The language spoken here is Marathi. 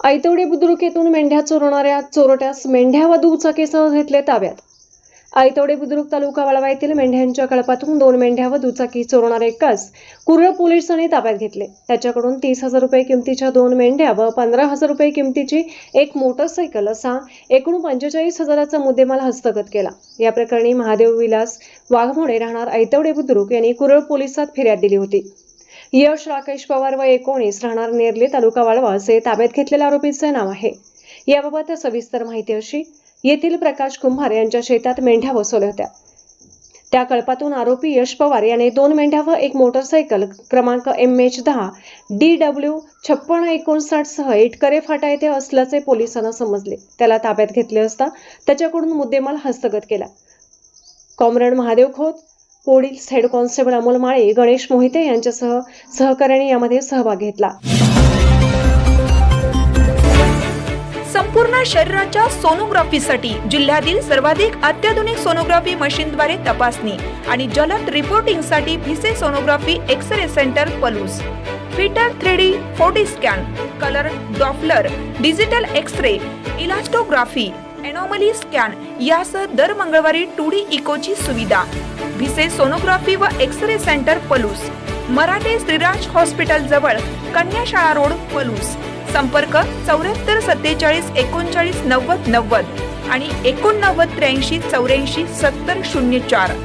आयतवडे बुद्रुक येथून मेंढ्या चोरणाऱ्या चोरट्यास मेंढ्या व दुचाकीसह घेतले ताब्यात. आयतवडे बुद्रुक तालुका वाळवा येथील मेंढ्यांच्या कळपातून दोन मेंढ्या व दुचाकी चोरणारे एकाच कुर्र पोलिसांनी ताब्यात घेतले. त्याच्याकडून तीस हजार रुपये किमतीच्या दोन मेंढ्या व पंधरा हजार रुपये किमतीची एक मोटरसायकल असा एकूण पंचेचाळीस हजाराचा मुद्देमाल हस्तगत केला. या प्रकरणी महादेव विलास वाघमोडे राहणार आयतवडे बुद्रुक यांनी कुरळ पोलिसात फिर्याद दिली होती. यश राकेश पवार व एकोणीस राहणार नेरले तालुका वाळवा असे ताब्यात घेतलेल्या आरोपीचे नाव आहे. याबाबत सविस्तर माहिती अशी येथील प्रकाश कुंभार यांच्या शेतात मेंढ्या बसवल्या होत्या. त्या कळपातून आरोपी यश पवार याने दोन मेंढ्या व एक मोटरसायकल क्रमांक एम एच दहा डी डब्ल्यू छप्पन एकोणसाठ सह इटकरे फाटा येथे असल्याचे पोलिसांना समजले. त्याला ताब्यात घेतले असता त्याच्याकडून मुद्देमाल हस्तगत केला. Comrade Mahadev Khot police head constable Amol Male Ganesh Mohite यांच्यासह सहकार्याने यामध्ये सहभाग घेतला. संपूर्ण शरीराच्या सोनोग्राफीसाठी जिल्ह्यातील सर्वाधिक अत्याधुनिक सोनोग्राफी मशीनद्वारे तपासणी आणि जलद रिपोर्टिंगसाठी Bhise sonography X ray centre Palus. Fitter three D forty scan colour doppler digital X ray elastography anomaly scan यासह दर मंगळवारी टू डी इकोची सुविधा. भिसे सोनोग्राफी व X ray centre Palus. Marathe Shriraj hospital जवळ कन्याशाळा रोड पलूस. संपर्क चौऱ्याहत्तर सत्तेचाळीस एकोणचाळीस नव्वद नव्वद आणि एकोणनव्वद त्र्याऐंशी चौऱ्याऐंशी सत्तर शून्य चार.